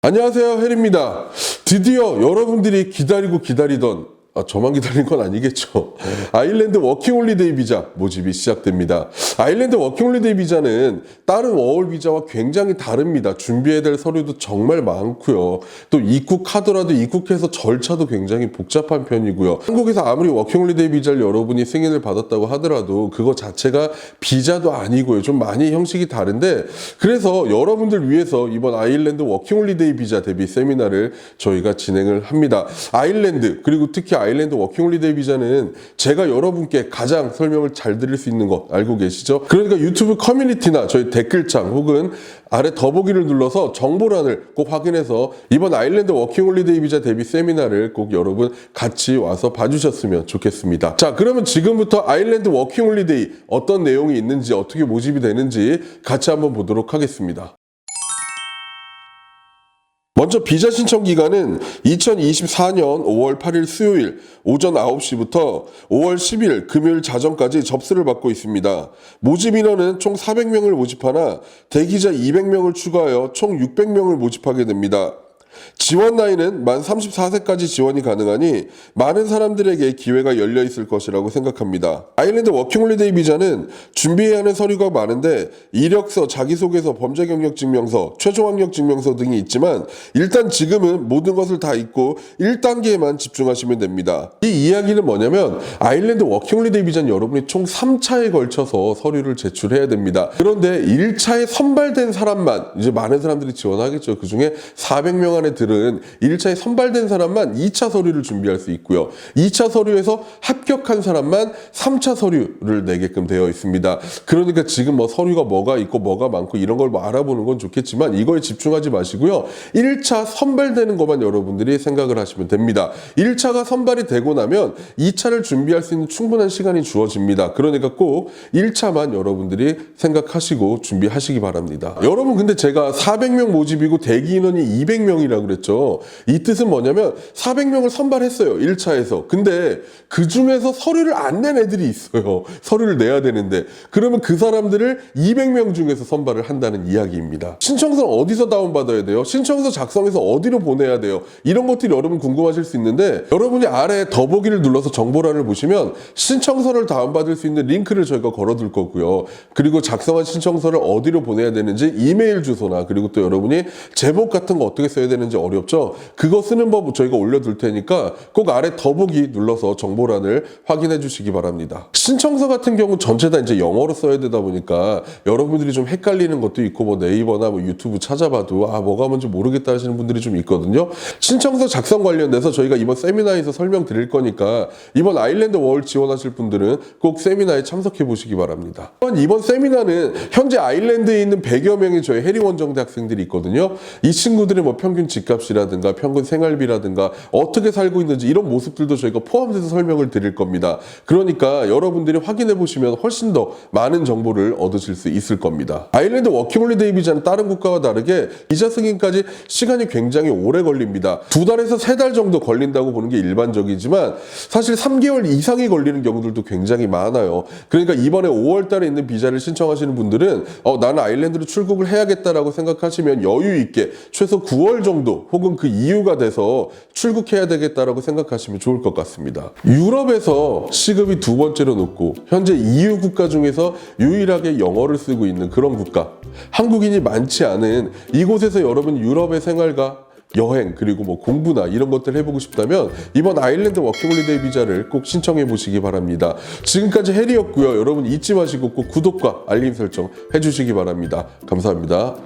안녕하세요 헬입니다. 드디어 여러분들이 기다리고 기다리던 아, 저만 기다린 건 아니겠죠. 아일랜드 워킹홀리데이 비자 모집이 시작됩니다. 아일랜드 워킹홀리데이 비자는 다른 워홀 비자와 굉장히 다릅니다. 준비해야 될 서류도 정말 많고요. 또 입국하더라도 입국해서 절차도 굉장히 복잡한 편이고요. 한국에서 아무리 워킹홀리데이 비자를 여러분이 승인을 받았다고 하더라도 그거 자체가 비자도 아니고요. 좀 많이 형식이 다른데 그래서 여러분들 위해서 이번 아일랜드 워킹홀리데이 비자 대비 세미나를 저희가 진행을 합니다. 아일랜드 그리고 특히 아일랜드 워킹홀리데이 비자는 제가 여러분께 가장 설명을 잘 드릴 수 있는 거 알고 계시죠? 그러니까 유튜브 커뮤니티나 저희 댓글창 혹은 아래 더보기를 눌러서 정보란을 꼭 확인해서 이번 아일랜드 워킹홀리데이 비자 대비 세미나를 꼭 여러분 같이 와서 봐주셨으면 좋겠습니다. 자, 그러면 지금부터 아일랜드 워킹홀리데이 어떤 내용이 있는지 어떻게 모집이 되는지 같이 한번 보도록 하겠습니다. 먼저 비자 신청 기간은 2024년 5월 8일 수요일 오전 9시부터 5월 10일 금요일 자정까지 접수를 받고 있습니다. 모집 인원은 총 400명을 모집하나 대기자 200명을 추가하여 총 600명을 모집하게 됩니다. 지원 나이는 만 34세까지 지원이 가능하니 많은 사람들에게 기회가 열려 있을 것이라고 생각합니다. 아일랜드 워킹홀리데이 비자는 준비해야 하는 서류가 많은데 이력서, 자기소개서, 범죄 경력 증명서, 최종 학력 증명서 등이 있지만 일단 지금은 모든 것을 다 잊고 1단계에만 집중하시면 됩니다. 이 이야기는 뭐냐면 아일랜드 워킹홀리데이 비자는 여러분이 총 3차에 걸쳐서 서류를 제출해야 됩니다. 그런데 1차에 선발된 사람만 이제 많은 사람들이 지원하겠죠. 그 중에 400명 안에 들은 1차에 선발된 사람만 2차 서류를 준비할 수 있고요. 2차 서류에서 합격한 사람만 3차 서류를 내게끔 되어 있습니다. 그러니까 지금 뭐 서류가 뭐가 있고 뭐가 많고 이런 걸 뭐 알아보는 건 좋겠지만 이거에 집중하지 마시고요. 1차 선발되는 것만 여러분들이 생각을 하시면 됩니다. 1차가 선발이 되고 나면 2차를 준비할 수 있는 충분한 시간이 주어집니다. 그러니까 꼭 1차만 여러분들이 생각하시고 준비하시기 바랍니다. 여러분 근데 제가 400명 모집이고 대기 인원이 200명이 라고 그랬죠. 이 뜻은 뭐냐면 400명을 선발했어요. 1차에서. 근데 그 중에서 서류를 안 낸 애들이 있어요. 서류를 내야 되는데. 그러면 그 사람들을 200명 중에서 선발을 한다는 이야기입니다. 신청서는 어디서 다운받아야 돼요? 신청서 작성해서 어디로 보내야 돼요? 이런 것들이 여러분 궁금하실 수 있는데 여러분이 아래 더보기를 눌러서 정보란을 보시면 신청서를 다운받을 수 있는 링크를 저희가 걸어둘 거고요. 그리고 작성한 신청서를 어디로 보내야 되는지 이메일 주소나 그리고 또 여러분이 제목 같은 거 어떻게 써야 되는지 어렵죠? 그거 쓰는 법 저희가 올려둘 테니까 꼭 아래 더보기 눌러서 정보란을 확인해 주시기 바랍니다. 신청서 같은 경우 전체 다 이제 영어로 써야 되다 보니까 여러분들이 좀 헷갈리는 것도 있고 뭐 네이버나 뭐 유튜브 찾아봐도 아 뭐가 뭔지 모르겠다 하시는 분들이 좀 있거든요. 신청서 작성 관련돼서 저희가 이번 세미나에서 설명드릴 거니까 이번 아일랜드 월 지원하실 분들은 꼭 세미나에 참석해 보시기 바랍니다. 이번 세미나는 현재 아일랜드에 있는 100여 명의 저희 해리원정대 학생들이 있거든요. 이 친구들의 뭐 평균 집값이라든가 평균 생활비라든가 어떻게 살고 있는지 이런 모습들도 저희가 포함돼서 설명을 드릴 겁니다. 그러니까 여러분들이 확인해 보시면 훨씬 더 많은 정보를 얻으실 수 있을 겁니다. 아일랜드 워킹홀리데이 비자는 다른 국가와 다르게 비자 승인까지 시간이 굉장히 오래 걸립니다. 두 달에서 세 달 정도 걸린다고 보는 게 일반적이지만 사실 3개월 이상이 걸리는 경우들도 굉장히 많아요. 그러니까 이번에 5월 달에 있는 비자를 신청하시는 분들은 어, 나는 아일랜드로 출국을 해야겠다라고 생각하시면 여유 있게 최소 9월 정도 혹은 그 이유가 돼서 출국해야 되겠다라고 생각하시면 좋을 것 같습니다. 유럽에서 시급이 두 번째로 높고 현재 EU 국가 중에서 유일하게 영어를 쓰고 있는 그런 국가 한국인이 많지 않은 이곳에서 여러분 유럽의 생활과 여행 그리고 뭐 공부나 이런 것들 해보고 싶다면 이번 아일랜드 워킹홀리데이 비자를 꼭 신청해 보시기 바랍니다. 지금까지 해리였고요. 여러분 잊지 마시고 꼭 구독과 알림 설정 해주시기 바랍니다. 감사합니다.